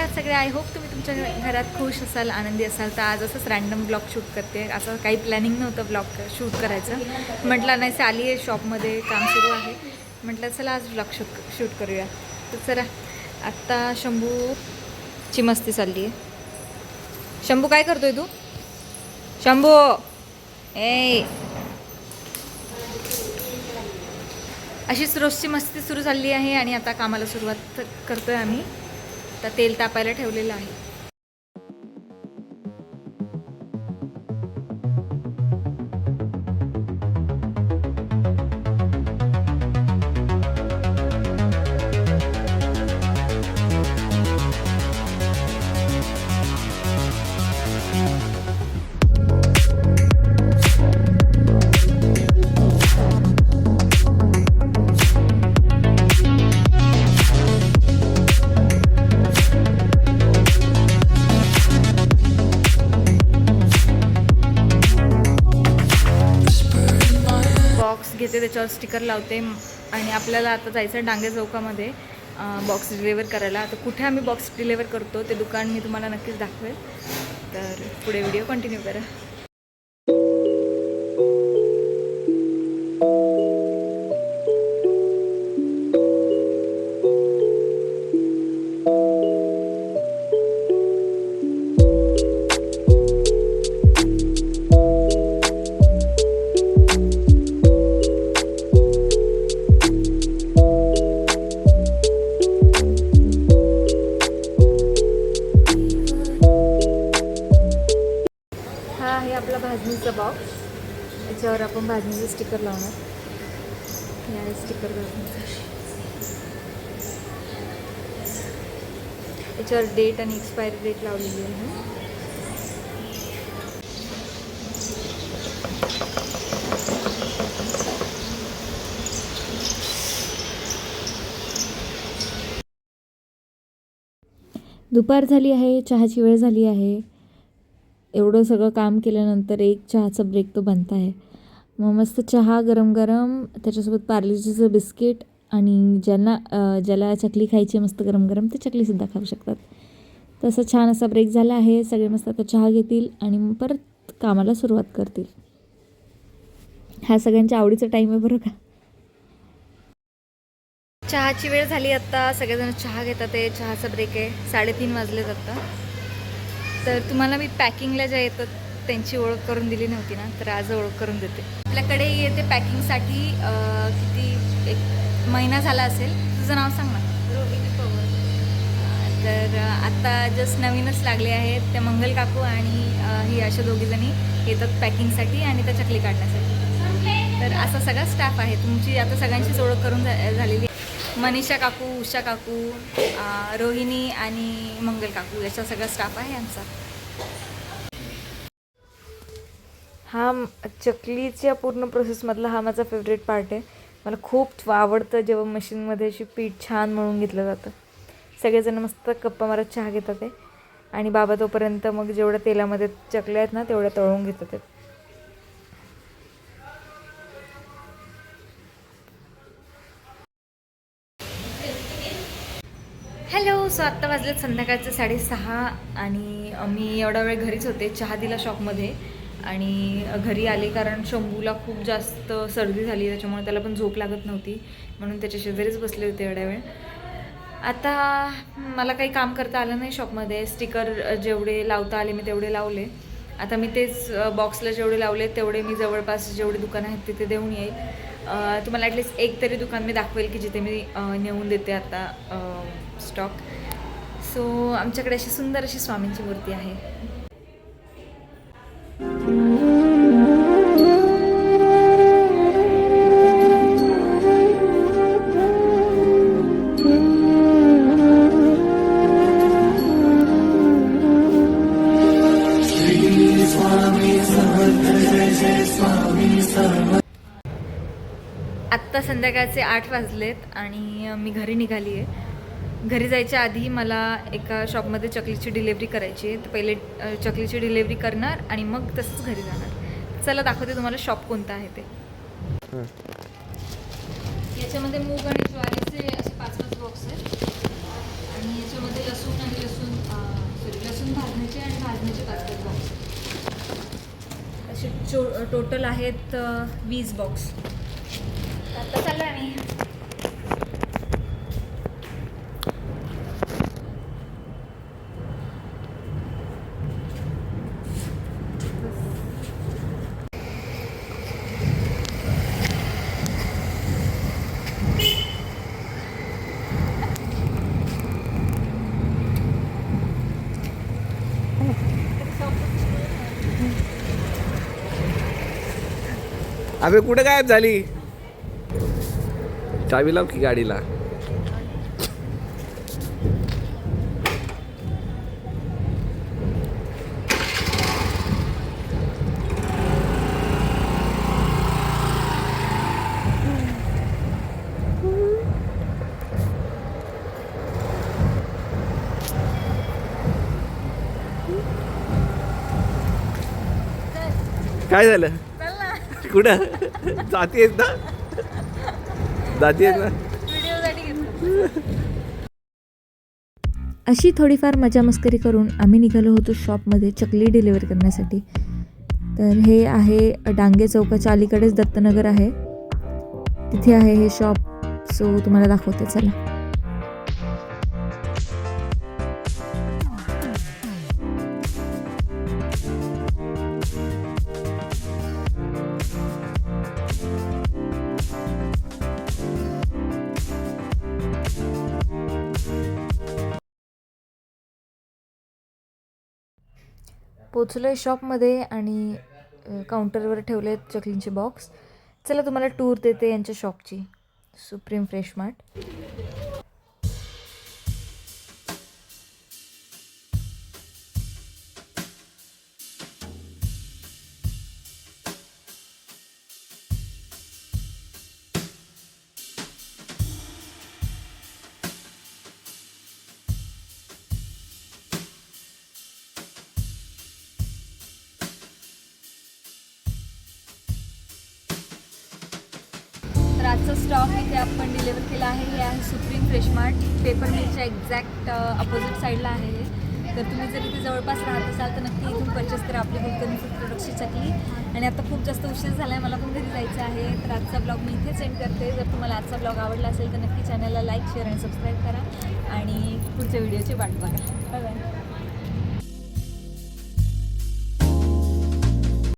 आहात सगळे. I hope तुम्ही तुमच्या घरात खुश असाल आनंदी असाल. तर आज असंच रँडम ब्लॉग शूट करते. असं काही प्लॅनिंग नव्हतं ब्लॉग शूट करायचं. म्हटलं नाही सर आली आहे शॉपमध्ये काम सुरू आहे. म्हटलं चला आज ब्लॉग शूट शूट करूया. तर चला आत्ता शंभूची मस्ती चालली आहे. शंभू काय करतोय तू? शंभू! ए! अशीच रोजची मस्ती सुरू झाली आहे आणि आता कामाला सुरुवात करतोय आम्ही. आता तेल तापायला ठेवलेलं आहे. त्याच्यावर स्टिकर लावते आणि आपल्याला आता जायचं आहे डांगे चौकामध्ये बॉक्स डिलेवर करायला. आता कुठे आम्ही बॉक्स डिलेवर करतो ते दुकान मी तुम्हाला नक्कीच दाखवेल. तर पुढे व्हिडिओ कंटिन्यू करा. भाजणीचा याच्यावर आपण भाजणीचं स्टिकर लावणार. या स्टिकर भाजणीचं याच्यावर डेट आणि एक्सपायरी डेट लावलेली आहे. दुपार झाली आहे चहाची वेळ झाली आहे. एवढं सगळं काम केल्यानंतर एक चहाचा ब्रेक तो बनता आहे. मग मस्त चहा गरम गरम त्याच्यासोबत पार्लेजीचं बिस्किट आणि ज्यांना ज्याला चकली खायची मस्त गरम गरम ते चकलीसुद्धा खाऊ शकतात. तसं छान असा ब्रेक झाला आहे. सगळे मस्त आता चहा घेतील आणि मग परत कामाला सुरुवात करतील. हा सगळ्यांच्या आवडीचा टाईम आहे बरं का? चहाची वेळ झाली आत्ता सगळेजण चहा घेतात आहे. चहाचा ब्रेक आहे. साडेतीन वाजलेत आता. तर तुम्हाला मी पॅकिंगला ज्या येतात त्यांची ओळख करून दिली नव्हती ना तर आज ओळख करून देते. आपल्याकडे येते पॅकिंगसाठी किती एक महिना झाला असेल. तुझं नाव सांग ना. रोहिणी पवार. तर अं, आता जस्ट नवीनच लागले आहेत त्या मंगल काकू आणि ही अशा दोघीजणी येतात पॅकिंगसाठी आणि त्या चकली काढण्यासाठी. तर असा सगळा स्टाफ आहे. तुमची आता सगळ्यांचीच ओळख करून झालेली आहे. मनीषा काकू उषा काकू रोहिणी आणि मंगल काकू याचा सगळा स्टाफ आहे यांचा. हा चकलीच्या पूर्ण प्रोसेसमधला हा माझा फेवरेट पार्ट आहे. मला खूप आवडतं जेव्हा मशीनमध्ये अशी पीठ छान मळून घेतलं जातं. सगळेजण मस्त गप्पा मारत चहा घेतात आहे आणि बाबा तोपर्यंत मग जेवढ्या तेलामध्ये चकल्या आहेत ना तेवढ्या तळून घेतात हॅलो सो आत्ता वाजलेत संध्याकाळचे साडेसहा आणि मी एवढा वेळ घरीच होते चहा दिला शॉपमध्ये आणि घरी आले कारण शंभूला खूप जास्त सर्दी झाली त्याच्यामुळे त्याला पण झोप लागत नव्हती म्हणून त्याच्या शेजारीच बसले होते एवढ्या वेळ. आता मला काही काम करता आलं नाही शॉपमध्ये स्टिकर जेवढे लावता आले मी तेवढे लावले. आता मी तेच बॉक्सला जेवढे लावले तेवढे मी जवळपास जेवढे दुकानं आहेत तिथे देऊन येईल. तुम्हाला ॲटलीस्ट एक तरी दुकान मी दाखवेल की जिथे मी नेऊन देते आता स्टॉक सो आमच्याकडे अशी सुंदर अशी स्वामींची मूर्ती आहे. आत्ता संध्याकाळचे आठ वाजलेत आणि मी घरी निघाली आहे. घरी जायच्या आधी मला एका शॉपमध्ये चकलीची डिलेवरी करायची आहे. तर पहिले चकलीची डिलेवरी करणार आणि मग तसंच घरी जाणार. चला दाखवते तुम्हाला शॉप कोणता आहे ते. याच्यामध्ये मूग आणि ज्वारीचे असे पाच पाच बॉक्स आहेत. आणि याच्यामध्ये लसूण आणि लसूण सॉरी लसूण भाजण्याचे आणि भाजण्याचे पाच पाच बॉक्स असे टोटल आहेत वीस बॉक्स. आता चाललो आम्ही. अबे कुठे गायब झाली? चावी लाव की गाडीला? काय झालं? कुठं? जातीयेत ना? ना? अशी थोडीफार मजा मस्करी करून आम्ही निघालो होतो शॉपमध्ये चकली डिलिव्हर करण्यासाठी. तर हे आहे डांगे चौकाच्या अलीकडेच दत्तनगर आहे. तिथे आहे हे शॉप सो तुम्हाला दाखवते चला. पोचलो आहे शॉपमध्ये आणि काउंटरवर ठेवले आहेत चकलींचे बॉक्स चला तुम्हाला टूर देते यांच्या शॉपची सुप्रीम फ्रेश मार्ट. आजचा स्टॉक इथे आपण डिलिव्हर केला आहे. हे आहे सुप्रीम फ्रेश मार्ट पेपर मिलच्या एक्झॅक्ट अपोजिट साईडला आहे हे. तर तुम्ही जर इथे जवळपास राहत असाल तर नक्की इथून परचेस करा आपली बुक फूड प्रोडक्टची चकली. आणि आता खूप जास्त उशीर झाला आहे मला पण घरी जायचं आहे. तर आजचा ब्लॉग मी इथे सेंड करते. जर तुम्हाला आजचा ब्लॉग आवडला असेल तर नक्की चॅनलला लाईक शेअर आणि सबस्क्राईब करा. आणि पुढच्या व्हिडिओची वाट बघा. Bye bye